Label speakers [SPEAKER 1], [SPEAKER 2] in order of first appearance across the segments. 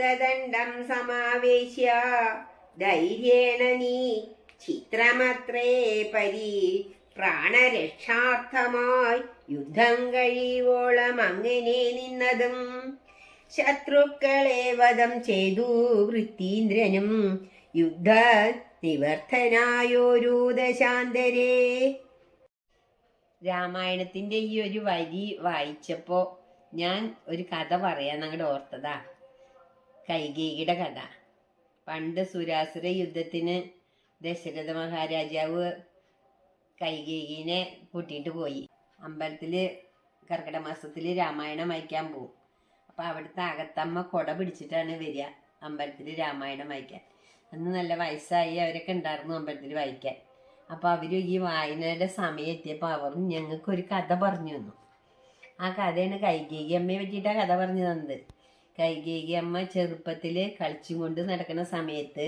[SPEAKER 1] ഹസ്തദണ്ഡം സമാവേശ്യ. ധൈര്യേണ നീ ചിത്രമത്രേ പരി. പ്രാണരക്ഷാർത്ഥമായി യുദ്ധം കഴിയുവോളം അങ്ങനെ നിന്നതും ശത്രുക്കളെ വധം ചെയ്തു വൃത്തീന്ദ്രനും യുദ്ധ നിവർത്തനായൊരു ദശാന്തരേ. രാമായണത്തിന്റെ ഈ ഒരു വരി വായിച്ചപ്പോ ഞാൻ ഒരു കഥ പറയാൻ അങ്ങോട്ട് ഓർത്തതാ. കൈകേയിയുടെ കഥ. പണ്ട് സുരാസുര യുദ്ധത്തിന് ദശരഥ മഹാരാജാവ് കൈകേയിനെ കൂട്ടിയിട്ട് പോയി. അമ്പലത്തിൽ കർക്കിടക മാസത്തിൽ രാമായണം വായിക്കാൻ പോകും അപ്പോൾ അവിടുത്തെ അകത്തമ്മ കൊട പിടിച്ചിട്ടാണ് വരിക അമ്പലത്തിൽ രാമായണം വായിക്കാൻ. അന്ന് നല്ല വയസ്സായി അവരൊക്കെ ഉണ്ടായിരുന്നു അമ്പലത്തിൽ വായിക്കാൻ. അപ്പോൾ അവർ ഈ വായനയുടെ സമയം എത്തിയപ്പോൾ അവർ ഞങ്ങൾക്കൊരു കഥ പറഞ്ഞു തന്നു. ആ കഥയാണ് കൈകേകി അമ്മയെ പറ്റിയിട്ടാണ് കഥ പറഞ്ഞു തന്നത്. കൈകേകി അമ്മ ചെറുപ്പത്തിൽ കളിച്ചും കൊണ്ട് നടക്കുന്ന സമയത്ത്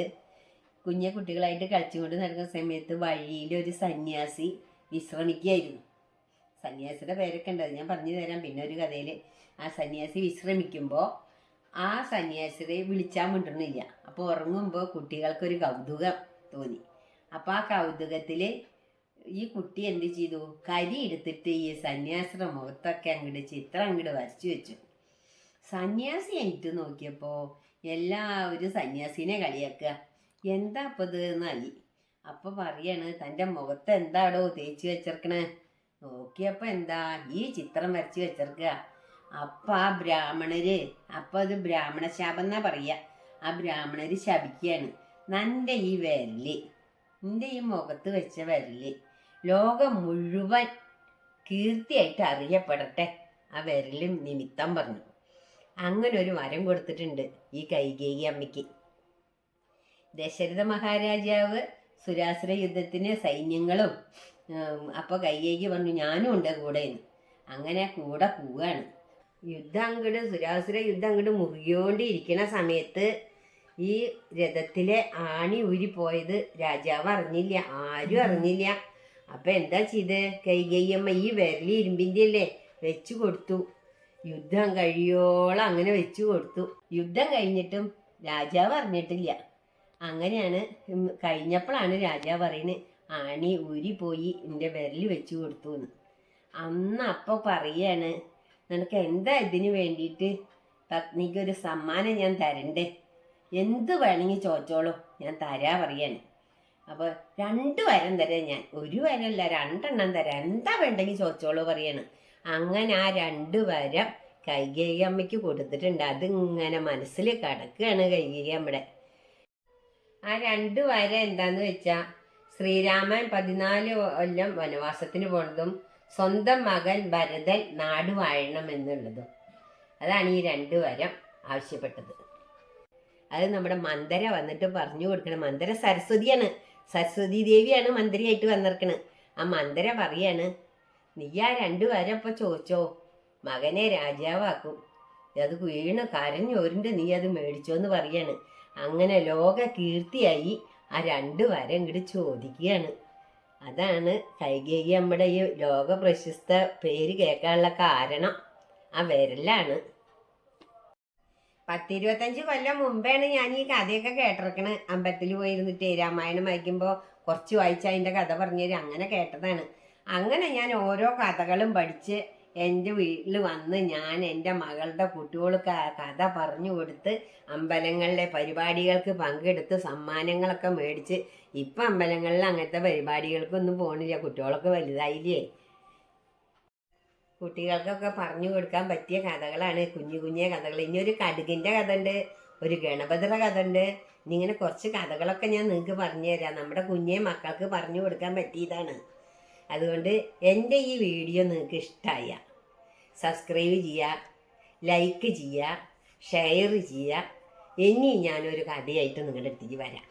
[SPEAKER 1] കുഞ്ഞു കുട്ടികളായിട്ട് കളിച്ചും കൊണ്ട് നടക്കുന്ന സമയത്ത് വഴിയിൽ ഒരു സന്യാസി വിശ്രമിക്കുകയായിരുന്നു. സന്യാസിയുടെ പേരൊക്കെ ഉണ്ട് ഞാൻ പറഞ്ഞു തരാം. പിന്നെ ഒരു കഥയിൽ ആ സന്യാസി വിശ്രമിക്കുമ്പോൾ ആ സന്യാസിയെ വിളിച്ചാൽ മിണ്ടുന്നില്ല. അപ്പോൾ ഉറങ്ങുമ്പോൾ കുട്ടികൾക്കൊരു കൗതുകം തോന്നി. അപ്പോൾ ആ കൗതുകത്തിൽ ഈ കുട്ടി എന്ത് ചെയ്തു? കരി എടുത്തിട്ട് ഈ സന്യാസിയുടെ മുഖത്തൊക്കെ അങ്ങോട്ട് ചിത്രം അങ്ങോട്ട് വരച്ചു വെച്ചു. സന്യാസി എനിക്ക് നോക്കിയപ്പോൾ എല്ലാവരും സന്യാസിനെ കളിയാക്കുക. എന്താ അപ്പോൾ ഇത് എന്നായി അപ്പോൾ പറയാണ് തന്റെ മുഖത്ത് എന്താടോ തേച്ച് വെച്ചിരിക്കണേ നോക്കിയപ്പോൾ എന്താ ഈ ചിത്രം വരച്ച് വെച്ചിരിക്കുക അപ്പം ആ ബ്രാഹ്മണര് അപ്പം അത് ബ്രാഹ്മണ ശാപം എന്നാ പറയുക ആ ബ്രാഹ്മണര് ശപിക്കുകയാണ്. നന്റെ ഈ വിരൽ നിന്റെ ഈ മുഖത്ത് വെച്ച വിരൽ ലോകം മുഴുവൻ കീർത്തിയായിട്ട് അറിയപ്പെടട്ടെ ആ വിരലും നിമിത്തം പറഞ്ഞു. അങ്ങനെ ഒരു വരം കൊടുത്തിട്ടുണ്ട് ഈ കൈകേയി അമ്മയ്ക്ക്. ദശരഥ മഹാരാജാവ് സുരാസുര യുദ്ധത്തിന് സൈന്യങ്ങളും അപ്പോൾ അപ്പൊ കൈകേയി പറഞ്ഞു ഞാനും ഉണ്ട് കൂടെ അങ്ങനെ കൂടെ പോവാണ്. യുദ്ധം അങ്ങോട്ട് സുരാസുര യുദ്ധം അങ്ങോട്ട് മുറിയോണ്ടിരിക്കണ സമയത്ത് ഈ രഥത്തിലെ ആണി ഊരിപ്പോയത് രാജാവ് അറിഞ്ഞില്ല ആരും അറിഞ്ഞില്ല. അപ്പൊ എന്താ ചെയ്ത്? കൈകയ്യമ്മ ഈ വിരലി ഇരുമ്പിന്റെ അല്ലേ വെച്ചു കൊടുത്തു. യുദ്ധം കഴിയോളം അങ്ങനെ വെച്ചു കൊടുത്തു. യുദ്ധം കഴിഞ്ഞിട്ടും രാജാവ് അറിഞ്ഞിട്ടില്ല. അങ്ങനെയാണ് കഴിഞ്ഞപ്പോഴാണ് രാജാവ് പറയുന്നത് ആണി ഊരിപ്പോയി എന്റെ വിരൽ വെച്ചു കൊടുത്തു എന്ന് അന്ന് അപ്പോൾ പറയാണ് നിനക്ക് എന്താ ഇതിന് വേണ്ടിയിട്ട്? പത്നിക്ക് ഒരു സമ്മാനം ഞാൻ തരണ്ടേ. എന്ത് വേണമെങ്കിൽ ചോദിച്ചോളൂ ഞാൻ തരാ പറയാണ്. അപ്പോൾ രണ്ട് വരം തരാം ഞാൻ. ഒരു വരമല്ല രണ്ടെണ്ണം തരാം. എന്താ വേണ്ടെങ്കിൽ ചോദിച്ചോളൂ പറയാണ്. അങ്ങനെ ആ രണ്ട് വരം കൈകൈ അമ്മയ്ക്ക് കൊടുത്തിട്ടുണ്ട്. അതിങ്ങനെ മനസ്സിൽ കിടക്കുകയാണ് കൈകൈ അമ്മയുടെ ആ രണ്ട് വര എന്താന്ന് വെച്ചാ ശ്രീരാമൻ പതിനാല് കൊല്ലം വനവാസത്തിന് പോണതും സ്വന്തം മകൻ ഭരതൻ നാട് വാഴണം എന്നുള്ളതും. അതാണ് ഈ രണ്ട് വരം ആവശ്യപ്പെട്ടത്. അത് നമ്മുടെ മന്ദര വന്നിട്ട് പറഞ്ഞു കൊടുക്കണം. മന്ദര സരസ്വതിയാണ്. സരസ്വതി ദേവിയാണ് മന്ദരയായിട്ട് വന്നിരിക്കണത് ആ മന്ദര പറയാണ് നീ ആ രണ്ട് വരം ഇപ്പൊ ചോദിച്ചോ? മകനെ രാജാവാക്കും. അത് വീണ് കരഞ്ഞോരിന്റെ നീ അത് മേടിച്ചോന്ന് പറയാണ്. അങ്ങനെ ലോക കീർത്തിയായി ആ രണ്ട് വരം ഇങ്ങോട്ട് ചോദിക്കുകയാണ്. അതാണ് കൈകേയി നമ്മുടെ ഈ ലോക പ്രശസ്ത പേര് കേൾക്കാനുള്ള കാരണം. ആ വിരലാണ്. പത്തിരുപത്തഞ്ച് കൊല്ലം മുമ്പാണ് ഞാൻ ഈ കഥയൊക്കെ കേട്ടിരിക്കണത് അമ്പലത്തിൽ പോയിരുന്നിട്ട് രാമായണം വായിക്കുമ്പോൾ കുറച്ച് വായിച്ച അതിന്റെ കഥ പറഞ്ഞു അങ്ങനെ കേട്ടതാണ്. അങ്ങനെ ഞാൻ ഓരോ കഥകളും പഠിച്ച് എന്റെ വീട്ടിൽ വന്ന് ഞാൻ എന്റെ മകളുടെ കുട്ടികൾക്ക് കഥ പറഞ്ഞു കൊടുത്ത് അമ്പലങ്ങളിലെ പരിപാടികൾക്ക് പങ്കെടുത്ത് സമ്മാനങ്ങളൊക്കെ മേടിച്ച് ഇപ്പം അമ്പലങ്ങളിൽ അങ്ങനത്തെ പരിപാടികൾക്കൊന്നും പോണില്ല. കുട്ടികളൊക്കെ വലുതായില്ലേ? കുട്ടികൾക്കൊക്കെ പറഞ്ഞു കൊടുക്കാൻ പറ്റിയ കഥകളാണ് കുഞ്ഞു കുഞ്ഞു കഥകൾ. ഇനി ഒരു കടുകിന്റെ കഥ ഉണ്ട് ഒരു ഗണപതിയുടെ കഥ ഉണ്ട് ഇനി ഇങ്ങനെ കുറച്ച് കഥകളൊക്കെ ഞാൻ നിങ്ങൾക്ക് പറഞ്ഞു തരാം നമ്മുടെ കുഞ്ഞേ മക്കൾക്ക് പറഞ്ഞു കൊടുക്കാൻ പറ്റിയതാണ്. അതുകൊണ്ട് എന്റെ ഈ വീഡിയോ നിങ്ങൾക്ക് ഇഷ്ടമായ സബ്സ്ക്രൈബ് ചെയ്യുക ലൈക്ക് ചെയ്യുക ഷെയർ ചെയ്യുക ഇനി ഞാനൊരു കഥയായിട്ട് നിങ്ങളുടെ അടുത്തേക്ക് വരാം.